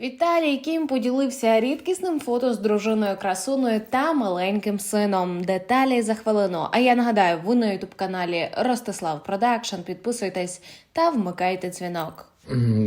Віталій Кім поділився рідкісним фото з дружиною красуною та маленьким сином. Деталі за хвилину. А я нагадаю, ви на ютуб каналі Ростислав Продакшн. Підписуйтесь та вмикайте дзвінок.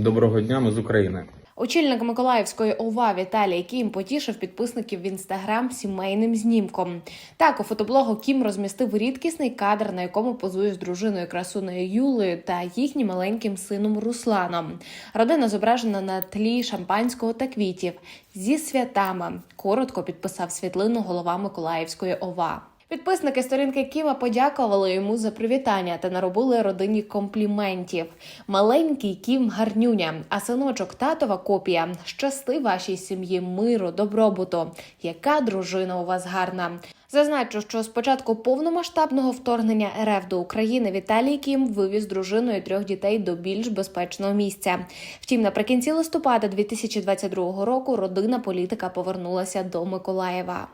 Доброго дня, ми з України. Очільник Миколаївської ОВА Віталій Кім потішив підписників в інстаграм сімейним знімком. Так, у фотоблогу Кім розмістив рідкісний кадр, на якому позує з дружиною красуною Юлею та їхнім маленьким сином Русланом. Родина зображена на тлі шампанського та квітів зі святами. Коротко підписав світлину голова Миколаївської ОВА. Підписники сторінки Кіма подякували йому за привітання та наробили родині компліментів. Маленький Кім гарнюня, а синочок татова копія. Щасти вашій сім'ї, миру, добробуту. Яка дружина у вас гарна. Зазначу, що з початку повномасштабного вторгнення РФ до України Віталій Кім вивіз дружиною трьох дітей до більш безпечного місця. Втім, наприкінці листопада 2022 року родина політика повернулася до Миколаєва.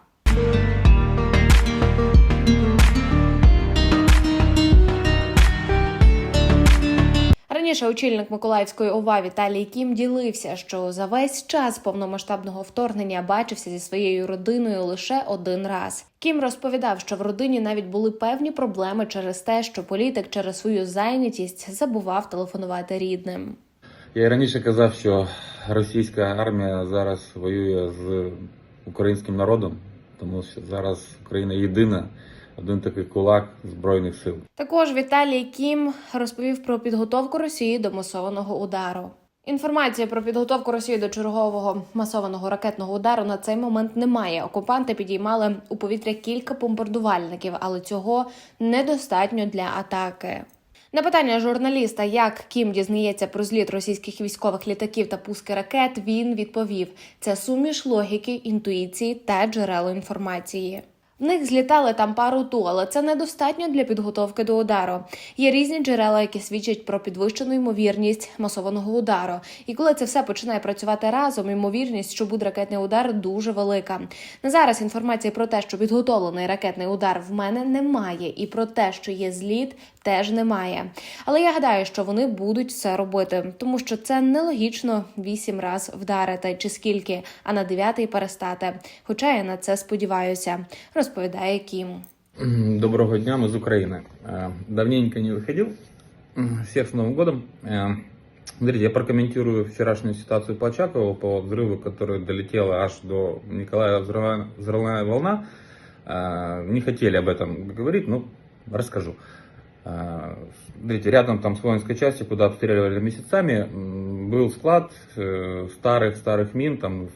Раніше очільник Миколаївської ОВА Віталій Кім ділився, що за весь час повномасштабного вторгнення бачився зі своєю родиною лише один раз. Кім розповідав, що в родині навіть були певні проблеми через те, що політик через свою зайнятість забував телефонувати рідним. Я раніше казав, що російська армія зараз воює з українським народом, тому що зараз Україна єдина, один такий кулак збройних сил. Також Віталій Кім розповів про підготовку Росії до масованого удару. Інформації про підготовку Росії до чергового масованого ракетного удару на цей момент немає. Окупанти підіймали у повітря кілька бомбардувальників, але цього недостатньо для атаки. На питання журналіста, як Кім дізнається про зліт російських військових літаків та пуски ракет, він відповів: це суміш логіки, інтуїції та джерел інформації. В них злітали там пару ту, але це недостатньо для підготовки до удару. Є різні джерела, які свідчать про підвищену ймовірність масованого удару. І коли це все починає працювати разом, ймовірність, що буде ракетний удар, дуже велика. На зараз інформації про те, що підготовлений ракетний удар в мене немає, і про те, що є зліт, теж немає. Але я гадаю, що вони будуть це робити, тому що це нелогічно вісім раз вдарити чи скільки, а на дев'ятий перестати. Хоча я на це сподіваюся, розповідає Кім. М, Доброго дня, мы из Украины. Э, Давненько не выходил. М, Всех с Новым годом. Э, Смотрите, я прокомментирую вчерашнюю ситуацию по Очакову, по взрыву, который долетела аж до Николая взрывная, взрывная волна. Э, Не хотели об этом говорить, но расскажу. Э, Смотрите, рядом там с воинской частью, куда обстреливали месяцами, м, был склад старых-старых мин, там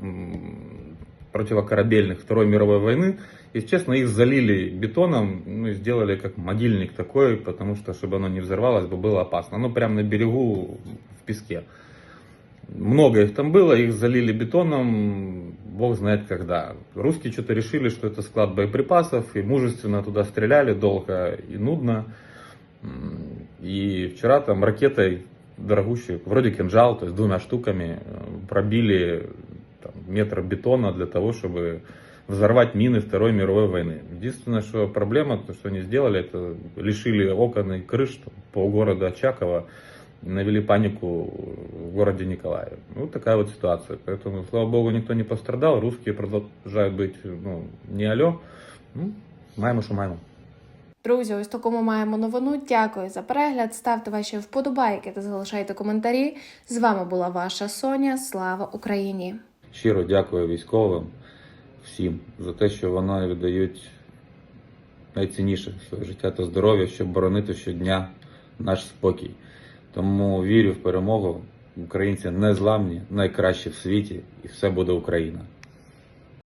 м, противокорабельных Второй мировой войны. Если честно, их залили бетоном, ну и сделали как могильник такой, потому что, чтобы оно не взорвалось, бы было опасно. Оно прямо на берегу в песке. Много их там было, их залили бетоном, бог знает когда. Русские что-то решили, что это склад боеприпасов, и мужественно туда стреляли долго и нудно. И вчера там ракетой дорогущей, вроде кинжал, то есть двумя штуками, э, пробили там, метр бетона для того, чтобы взорвать мины Второй мировой войны. Единственное, что проблема, то, что они сделали, это лишили окон и крыш там, полгорода Очакова, навели панику в городе Николаеве. Вот такая вот ситуация. Поэтому, слава богу, никто не пострадал. Русские продолжают быть ну, не алло. Ну, маємо, що маємо. Друзі, ось такому маємо новину. Дякую за перегляд. Ставте ваші вподобайки та залишайте коментарі. З вами була ваша Соня. Слава Україні! Щиро дякую військовим всім за те, що вони віддають найцінніше своє життя та здоров'я, щоб боронити щодня наш спокій. Тому вірю в перемогу. Українці незламні, найкращі в світі, і все буде Україна.